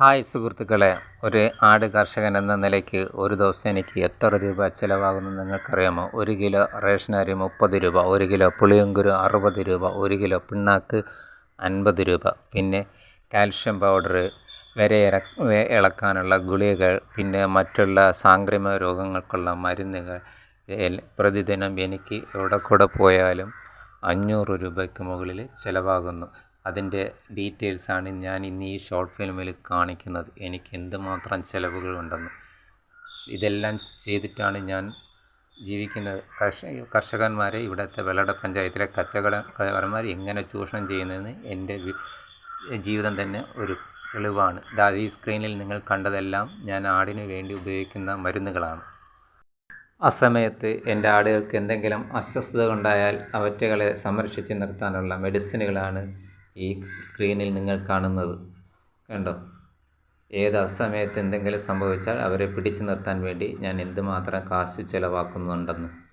Hi സുഹൃത്തുക്കളെ ഒരു ആട് കർഷകൻ എന്ന നിലയ്ക്ക് ഒരു ദിവസം എനിക്ക് എത്ര രൂപ ചിലവാകുമെന്ന് നിങ്ങൾക്കറിയാമോ? ഒരു കിലോ റേഷൻ അരി മുപ്പത് രൂപ ഒരു കിലോ പുളിയങ്കുരു അറുപത് രൂപ ഒരു കിലോ പിണ്ണാക്ക് അൻപത് രൂപ. പിന്നെ കാൽഷ്യം പൗഡർ വരെ ഇളക്കാനുള്ള ഗുളികകൾ പിന്നെ മറ്റുള്ള സാംക്രമിക രോഗങ്ങൾക്കുള്ള മരുന്നുകൾ പ്രതിദിനം എനിക്ക് എവിടെ കൂടെ പോയാലും അഞ്ഞൂറ് രൂപയ്ക്ക് മുകളിൽ ചിലവാകുന്നു. അതിന്റെ ഡീറ്റെയിൽസാണ് ഞാൻ ഇന്ന് ഈ ഷോർട്ട് ഫിലിമിൽ കാണിക്കുന്നത്. എനിക്ക് എന്തുമാത്രം ചിലവുകളുണ്ടെന്ന്. ഇതെല്ലാം ചെയ്തിട്ടാണ് ഞാൻ ജീവിക്കുന്നത്. കർഷക കർഷകന്മാരെ ഇവിടുത്തെ വെള്ളട പഞ്ചായത്തിലെ കച്ചവടക്കാരന്മാർ എങ്ങനെ ചൂഷണം ചെയ്യുന്നതെന്ന് എന്റെ ജീവിതം തന്നെ ഒരു തെളിവാണ്. ഈ സ്ക്രീനിൽ നിങ്ങൾ കണ്ടതെല്ലാം ഞാൻ ആടിന് വേണ്ടി ഉപയോഗിക്കുന്ന മരുന്നുകളാണ്. അസമയത്ത് എന്റെ ആടുകൾക്ക് എന്തെങ്കിലും അസ്വസ്ഥത ഉണ്ടായാൽ അവറ്റകളെ സംരക്ഷിച്ച് നിർത്താനുള്ള മെഡിസിനുകളാണ് ഈ സ്ക്രീനിൽ നിങ്ങൾ കാണുന്നത് കണ്ടോ? ഏത് അസമയത്ത് എന്തെങ്കിലും സംഭവിച്ചാൽ അവരെ പിടിച്ചു നിർത്താൻ വേണ്ടി ഞാൻ എന്തുമാത്രം കാശ് ചിലവാക്കുന്നുണ്ടെന്ന്.